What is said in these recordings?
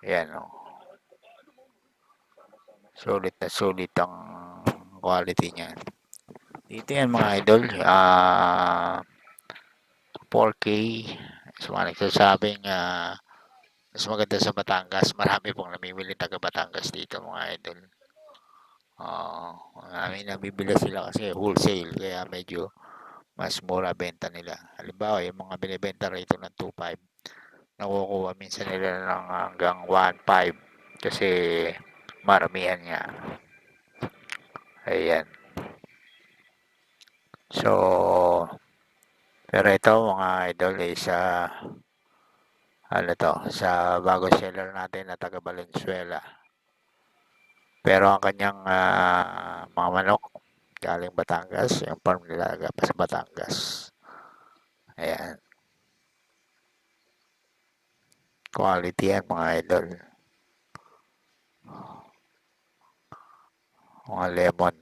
Ayan o. Sulit na sulit ang quality niyan. Dito yan mga idol. Ah, 4K. So, mga nagsasabing ah, mas maganda sa Batangas. Marami pong namimili taga Batangas dito mga idol. Oo. marami nabibili sila kasi wholesale. Kaya medyo mas mura benta nila. Halimbawa, yung mga binibenta rito ng 2.5, nakukuha minsan nila ng hanggang 1.5 kasi maramihan nga. Ayan. So, pero ito mga idol is sa ano to, sa bago seller natin na taga Valenzuela. Pero ang kanyang ah, mga manok galing Batangas, yung farm nila sa Batangas. Ayan. Quality yan mga idol. Mga lemon.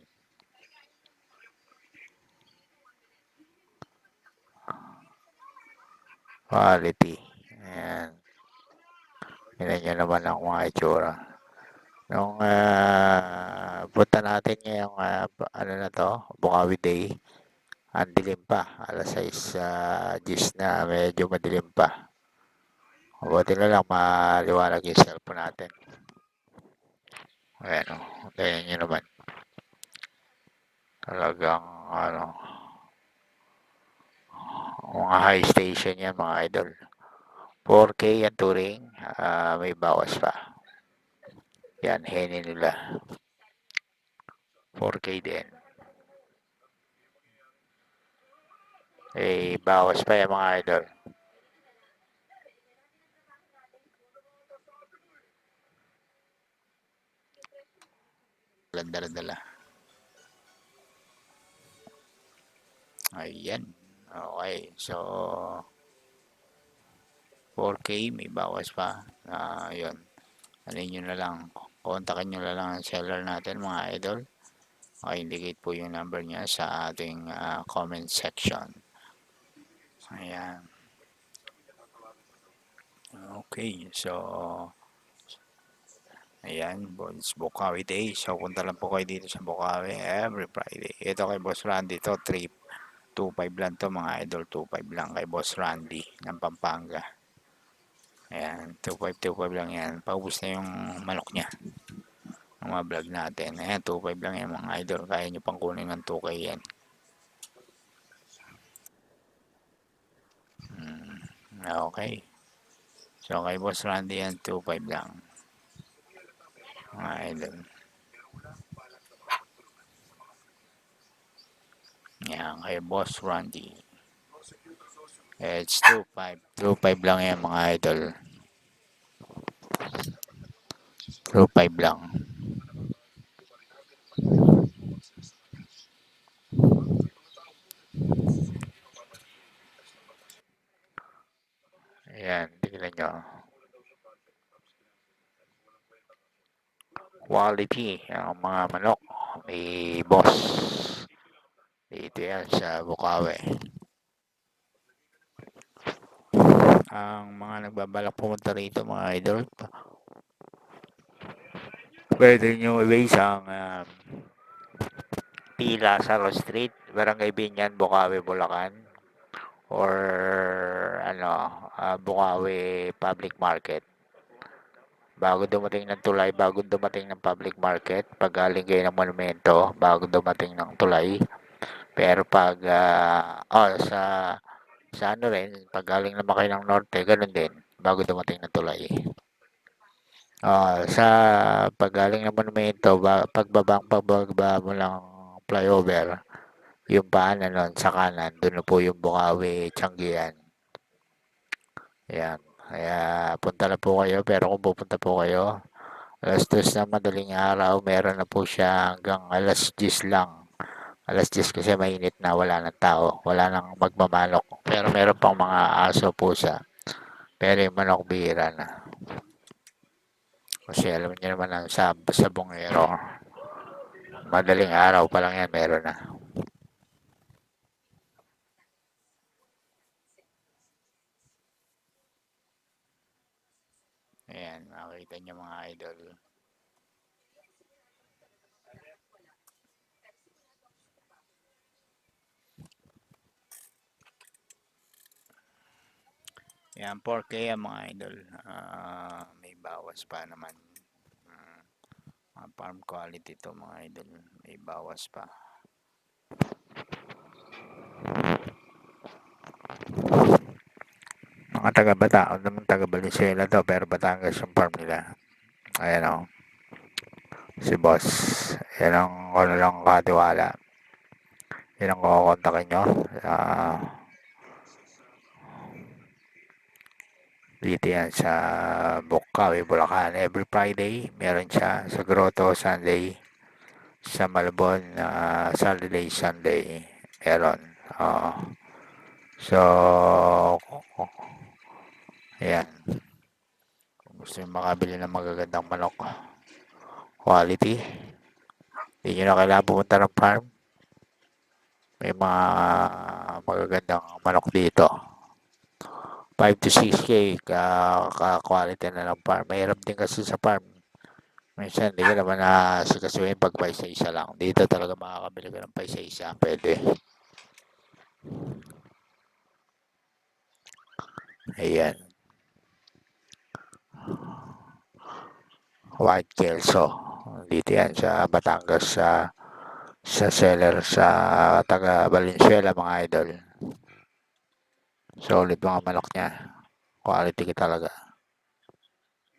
Quality. Ayan. Tingnan nyo naman ang mga itsura. Nung ah, punta natin ngayong ah, ano na to, Bukawi Day, ang dilim pa. Alas 6 uh, gis na, medyo madilim pa. Buti na lang maliwanag yung cellphone natin. Ayan o, tingnan nyo naman. Talagang ano, mga high station yan mga idol. 4K ang touring, ah, may bawas pa. Yan, heni nila. 4K din. Eh, bawas pa yan mga idol. Dala-dala. Ayan. Okay. So, 4K, may bawas pa. Ah, yun. Ano nyo na lang. Kontakin nyo na lang ang seller natin mga idol. Okay, po yung number niya sa ating ah, comment section. Ayan. Okay, so Ayan, it's Bukawi Day. So, punta lang po kayo dito sa Bukawi every Friday. Ito kay Boss Randy to, trip 2.5 lang to mga idol, 2.5 lang kay Boss Randy ng Pampanga. Ayan, 2.5, 2.5 lang yan. Paubos na yung manok niya. Ang mga vlog natin. Ayan, 2.5 lang yan mga idol. Kaya nyo pang kunin ng 2K yan. Hmm, okay. So, kay Boss Randy yan, 2.5 lang mga yan kay boss Randy. It's 2.5 2.5 lang yan mga idol. 2.5 lang. Ayan, tingnan nyo. Quality ang mga manok ni boss. Dito yan sa Bukawi. Ang mga nagbabalak pumunta rito mga idol. Pwede nyo i-base ang um, P. Lazaro Street Barangay Binyan, Bukawi, Bulacan. Or ano uh, Bukawi Public Market bago dumating ng tulay, bago dumating ng public market, pag galing kayo ng monumento, bago dumating ng tulay. Pero pag, uh, oh, sa, sa ano rin, pag galing naman kayo ng norte, ganun din, bago dumating ng tulay. Uh, sa paggaling ng monumento, ba, pagbabang pagbaba mo lang flyover, yung paanan nun sa kanan, doon po yung Bukawi, Changian. Ayan. Kaya punta na po kayo pero kung pupunta po kayo alas 2 na madaling araw meron na po siya hanggang alas 10 lang. Alas 10 kasi mainit na wala ng tao. Wala nang magmamanok. Pero meron pang mga aso pusa. Pero yung manok bihira na. Kasi alam niyo naman ang sa, sa bungero. Madaling araw pa lang yan meron na. Ayan. Makikita nyo mga idol. Yan, 4K yan mga idol. Ah, may bawas pa naman. Mga farm quality to mga idol. May bawas pa. Mga taga Bataon naman taga Valenzuela to pero Batangas yung farm nila. Ayan o. Si boss. Yan ang ano lang katiwala. Yan ang kukontakin nyo. Ah, dito yan sa Bukawi, Bulacan. Every Friday, meron siya sa Grotto, Sunday. Sa Malabon, ah, Saturday, Sunday. Meron. Oo. so, ayan. Kung gusto nyo makabili ng magagandang manok, quality, hindi nyo na kailangan pumunta ng farm. May mga magagandang manok dito. 5 to 6K ka, ka quality na ng farm. Mahirap din kasi sa farm. Minsan, hindi ka naman na sikasuhin pag pa isa-isa lang. Dito talaga makakabili ka ng pa isa-isa. Pwede. Ayan. White Kelso. Dito yan sa Batangas sa sa seller sa taga Valenzuela mga idol. Solid mga manok niya. Quality talaga.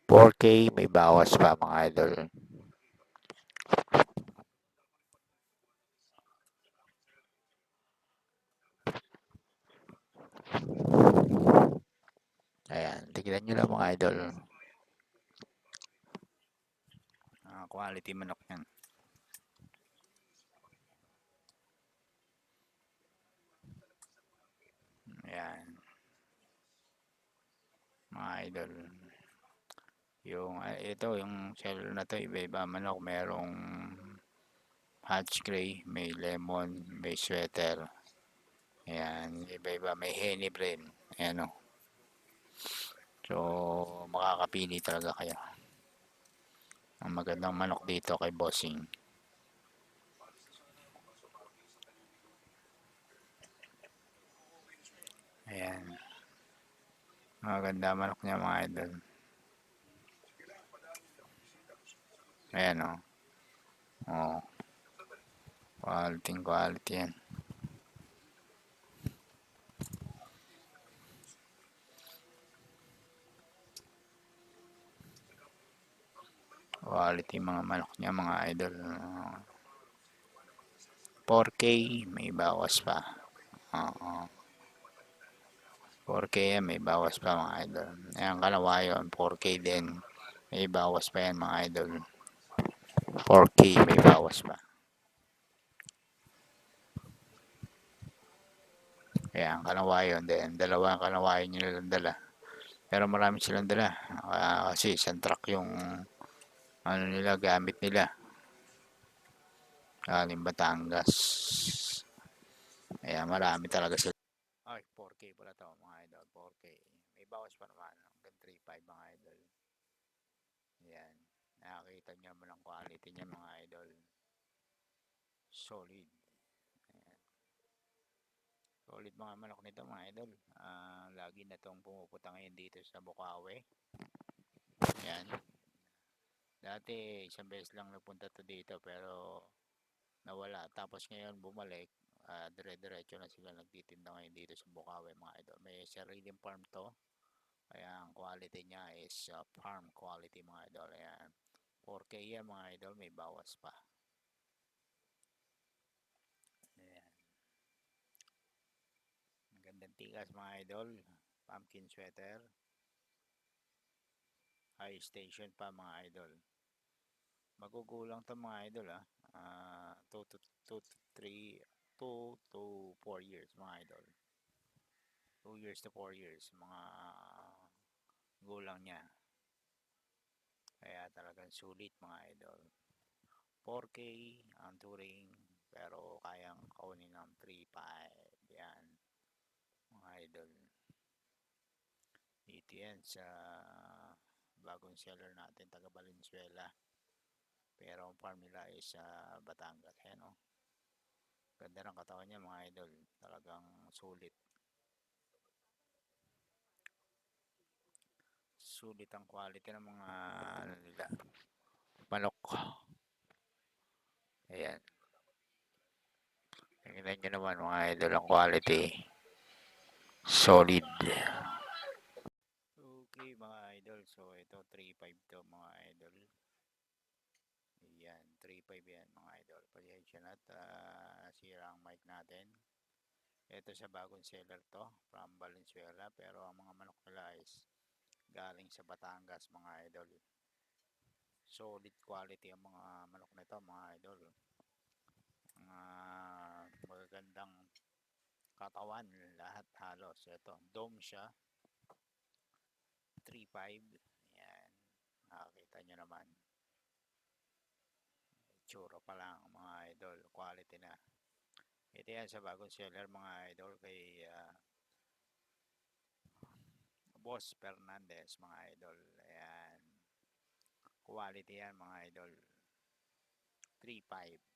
4K may bawas pa mga idol. Ayan, tignan nyo lang mga idol. Ah, quality manok yan. Ayan. Mga idol. Yung, ah, ito, yung seller na to, iba-iba manok. Merong Hatch Gray, may lemon, may sweater. Ayan, iba-iba. May henny brain. Ayan o. So, makakapili talaga kayo. Ang magandang manok dito kay Bossing. Ayan. Maganda manok niya mga idol. Ayan o. Oh. Quality, quality yan. Quality mga manok niya mga idol. 4K, may bawas pa. Oo. 4K yan, may bawas pa mga idol. Ayan, kalawayon, 4K din. May bawas pa yan mga idol. 4K, may bawas pa. Ayan, kalawayon din. Dalawa ang kalawayon nyo nilang dala. Pero marami silang dala. Ah, kasi isang truck yung ano nila, gamit nila. Galing Batangas. Ayan, marami talaga sila. Ay, 4K pala to mga idol. 4K. May bawas pa naman. Hanggang 3.5 mga idol. Ayan. Nakakita nyo naman ang quality niya mga idol. Solid. Ayan. Solid mga manok nito mga idol. Ah, lagi na tong pumuputa ngayon dito sa Bukawi. Ayan. Dati isang beses lang nagpunta to dito pero nawala. Tapos ngayon bumalik. ah dire-diretso na sila nagtitinda ngayon dito sa Bukawi mga idol. May sariling farm to. Kaya ang quality niya is uh, farm quality mga idol. Ayan. 4K yan mga idol. May bawas pa. Ayan. Ang gandang tikas mga idol. Pumpkin sweater. High station pa mga idol. Magugulang to mga idol ah. 2 to 2 to 3 2 to 4 years mga idol. 2 years to 4 years mga gulang niya. Kaya talagang sulit mga idol. 4K ang touring pero kayang kaunin ng 3.5 yan mga idol. Dito yan sa bagong seller natin taga Valenzuela. Pero ang farm nila is sa Batangas ayan oh ganda ng katawan niya mga idol. Talagang sulit. Sulit ang quality ng mga ano nila. Manok. Ayan. Tingnan nyo naman mga idol ang quality. Solid so ito 3.5 to mga idol Ayan, 3.5 yan mga idol. Pasensya na at ah, nasira ang mic natin. Ito sa bagong seller to from Valenzuela pero ang mga manok nila is galing sa Batangas mga idol. Solid quality ang mga manok nito mga idol. Mga magagandang katawan lahat halos. Ito, dome siya. 3.5. Ayan, nakakita nyo naman. Tsura pa lang mga idol. Quality na. Ito yan sa bagong seller mga idol kay ah, Boss Fernandez mga idol. Ayan. Quality yan mga idol. 3.5